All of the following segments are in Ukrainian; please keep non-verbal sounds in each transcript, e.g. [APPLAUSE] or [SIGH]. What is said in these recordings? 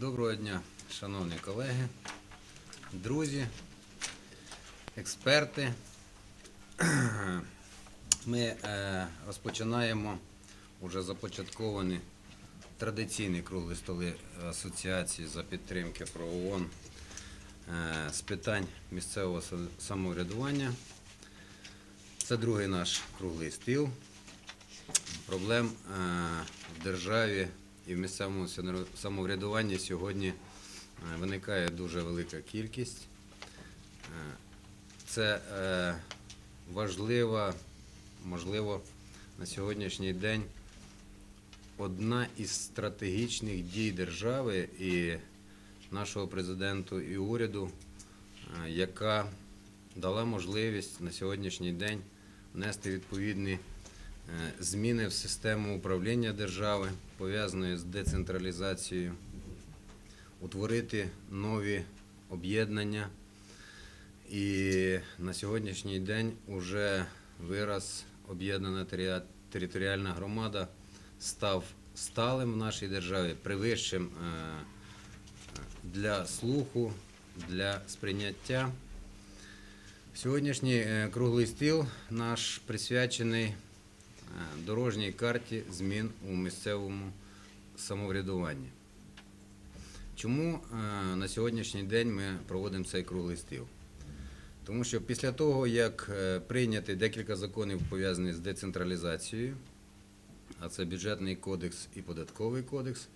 Доброго дня, шановні колеги, друзі, експерти. [CLEARS THROAT] Ми е, розпочинаємо уже започатковані традиційні круглі столи Асоціації за підтримки про ООН е, з питань місцевого самоврядування. Це другий наш круглий стіл. Проблем е, в державі і в місцевому самоврядуванні сьогодні е, виникає дуже велика кількість. Е, Це е, важлива, можливо, на сьогоднішній день одна із стратегічних дій держави і нашого президенту і уряду, яка дала можливість на сьогоднішній день внести відповідні зміни в систему управління держави, пов'язаної з децентралізацією, утворити нові об'єднання. І на сьогоднішній день уже вираз об'єднана територіальна громада став сталим в нашій державі, привищим е, для слуху, для сприйняття. Сьогоднішній е, круглий стіл наш присвячений е, дорожній карті змін у місцевому самоврядуванні. Чому е, на сьогоднішній день ми проводимо цей круглий стіл? Тому що після того, як е, прийняти декілька законів пов'язаних з децентралізацією, а це бюджетний кодекс і податковий кодекс,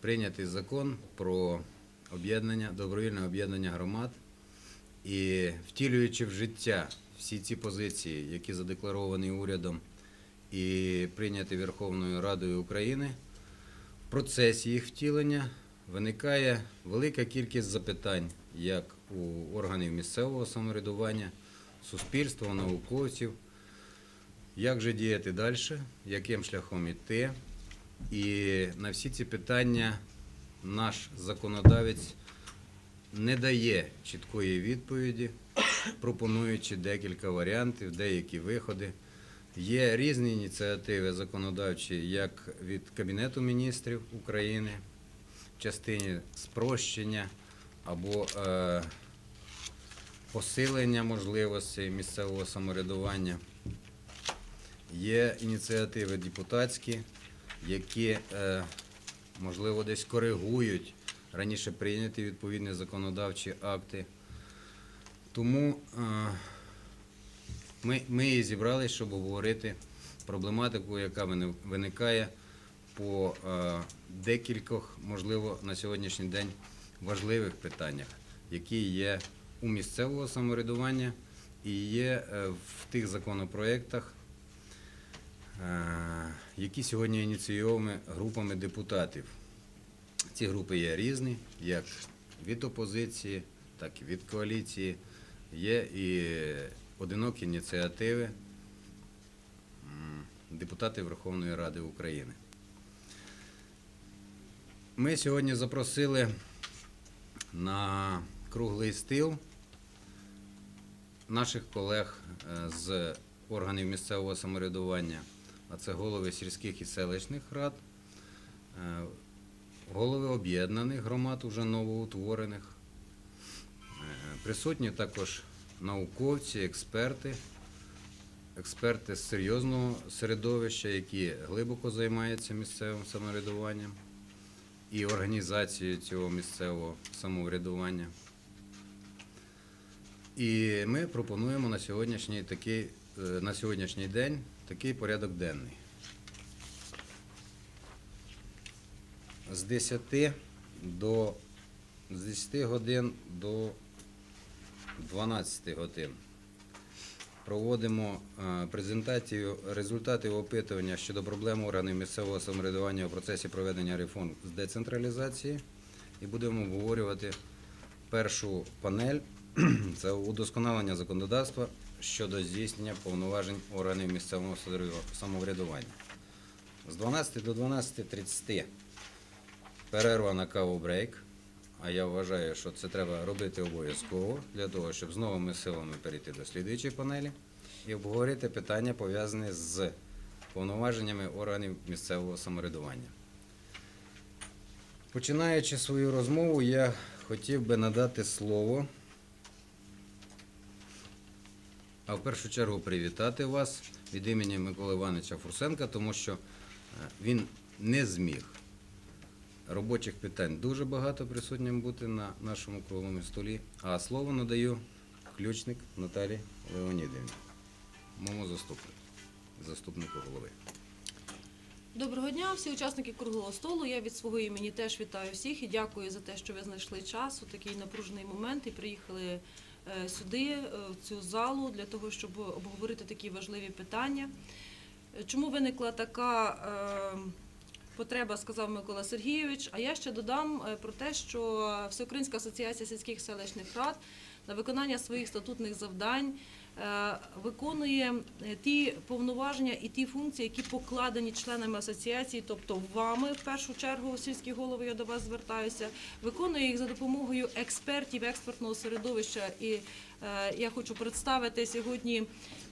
прийнятий закон про об'єднання, добровільне об'єднання громад. І втілюючи в життя всі ці позиції, які задекларовані урядом і прийняті Верховною Радою України, в процесі їх втілення виникає велика кількість запитань як у органів місцевого самоврядування, суспільства, науковців, як же діяти далі, яким шляхом іти. І на всі ці питання наш законодавець не дає чіткої відповіді, пропонуючи декілька варіантів, деякі виходи. Є різні ініціативи законодавчі, як від Кабінету міністрів України в частині спрощення або е, посилення можливостей місцевого самоврядування. Є ініціативи депутатські, які, е, можливо, десь коригують раніше прийняті відповідні законодавчі акти. Тому е, ми, ми зібрались, щоб обговорити проблематику, яка вини- виникає по е, декількох, можливо, на сьогоднішній день важливих питаннях, які є у місцевого самоврядування і є е, в тих законопроєктах, е, які сьогодні ініційовані групами депутатів. Ці групи є різні, як від опозиції, так і від коаліції. Є і одинокі ініціативи депутатів Верховної Ради України. Ми сьогодні запросили на круглий стіл наших колег е, з органів місцевого самоврядування, а це голови сільських і селищних рад, е, голови об'єднаних громад, уже новоутворених. Е, Присутні також науковці, експерти, експерти з серйозного середовища, які глибоко займаються місцевим самоврядуванням і організацією цього місцевого самоврядування. І ми пропонуємо на сьогоднішній, такий, е, на сьогоднішній день такий порядок денний. З 10 до з 10 годин до 12 годин проводимо е, презентацію результатів опитування щодо проблем органів місцевого самоврядування у процесі проведення реформ з децентралізації і будемо обговорювати першу панель [CLEARS THROAT] це удосконалення законодавства щодо здійснення повноважень органів місцевого самоврядування. З 12 до 12.30 перерва на каву брейк. А я вважаю, що це треба робити обов'язково для того, щоб з новими силами перейти до слідуючої панелі і обговорити питання, пов'язані з повноваженнями органів місцевого самоврядування. Починаючи свою розмову, я хотів би надати слово, а в першу чергу привітати вас від імені Миколи Івановича Фурсенка, тому що е, він не зміг. Робочих питань дуже багато присутнім бути на нашому круглому столі. А слово надаю ключник Наталі Леонідівні, моєму заступнику, заступнику голови. Доброго дня, всі учасники круглого столу. Я від свого імені теж вітаю всіх і дякую за те, що ви знайшли час у такий напружений момент і приїхали е, сюди, е, в цю залу, для того, щоб обговорити такі важливі питання. Е, Чому виникла така потреба, сказав Микола Сергійович. А я ще додам е, про те, що Всеукраїнська асоціація сільських селищних рад на виконання своїх статутних завдань е, виконує е, ті повноваження і ті функції, які покладені членами асоціації, тобто вами, в першу чергу, сільські голови, я до вас звертаюся, виконує їх за допомогою експертів експертного середовища. І я хочу представити сьогодні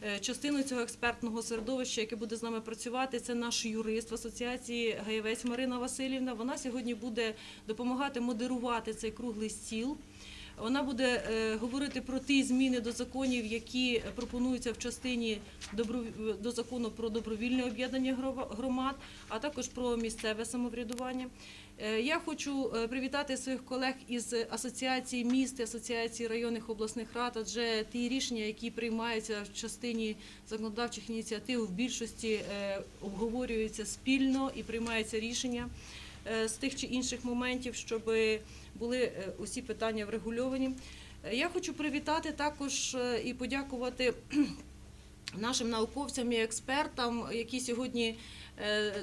е, частину цього експертного середовища, яке буде з нами працювати. Це наш юрист в асоціації Гаєвець Марина Васильівна. Вона сьогодні буде допомагати модерувати цей круглий стіл. Вона буде е, говорити про ті зміни до законів, які пропонуються в частині до закону про добровільне об'єднання громад, а також про місцеве самоврядування. Е, Я хочу е, привітати своїх колег із асоціації міст, асоціації районних обласних рад, адже ті рішення, які приймаються в частині законодавчих ініціатив, в більшості е, обговорюються спільно і приймаються рішення з тих чи інших моментів, щоб були усі питання врегульовані. Я хочу привітати також і подякувати [CLEARS THROAT] нашим науковцям і експертам, які сьогодні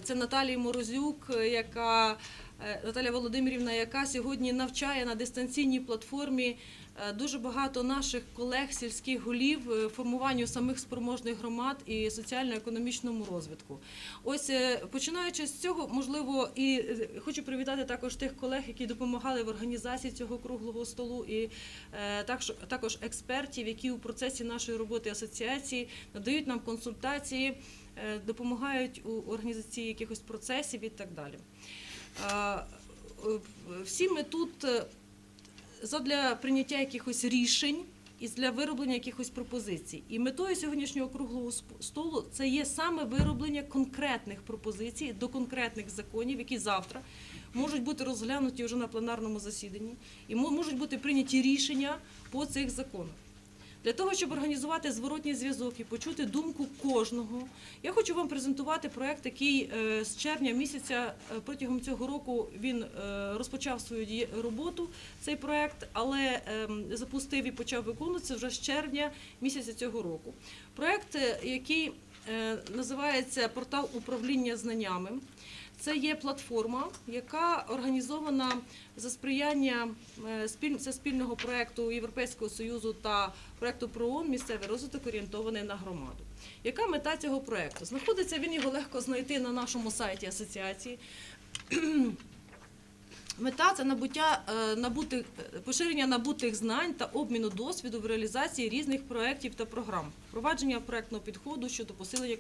це Наталія Морозюк, яка Наталя Володимирівна, яка сьогодні навчає на дистанційній платформі е, дуже багато наших колег, сільських голів е, формуванню самих спроможних громад і соціально-економічному розвитку. Ось е, починаючи з цього, можливо, і е, хочу привітати також тих колег, які допомагали в організації цього круглого столу, і е, також, експертів, які у процесі нашої роботи асоціації надають нам консультації, е, допомагають у організації якихось процесів і так далі. Е, Всі ми тут е, задля прийняття якихось рішень і для вироблення якихось пропозицій. І метою сьогоднішнього круглого столу це є саме вироблення конкретних пропозицій до конкретних законів, які завтра можуть бути розглянуті вже на пленарному засіданні, і можуть бути прийняті рішення по цих законах. Для того, щоб організувати зворотній зв'язок і почути думку кожного, я хочу вам презентувати проект, який е, з червня місяця е, протягом цього року він е, розпочав свою роботу. Цей проект, але ем, запустив і почав виконуватися вже з червня місяця цього року. Проект, який називається Портал управління знаннями. Це є платформа, яка організована за сприяння е, спільного проекту Європейського союзу та проекту ПРООН місцевий розвиток орієнтований на громаду. Яка мета цього проекту? Знаходиться він його легко знайти на нашому сайті асоціації. [CLEARS THROAT] Мета це набуття е, набутих поширення набутих знань та обміну досвіду в реалізації різних проєктів та програм, впровадження проектного підходу щодо посилення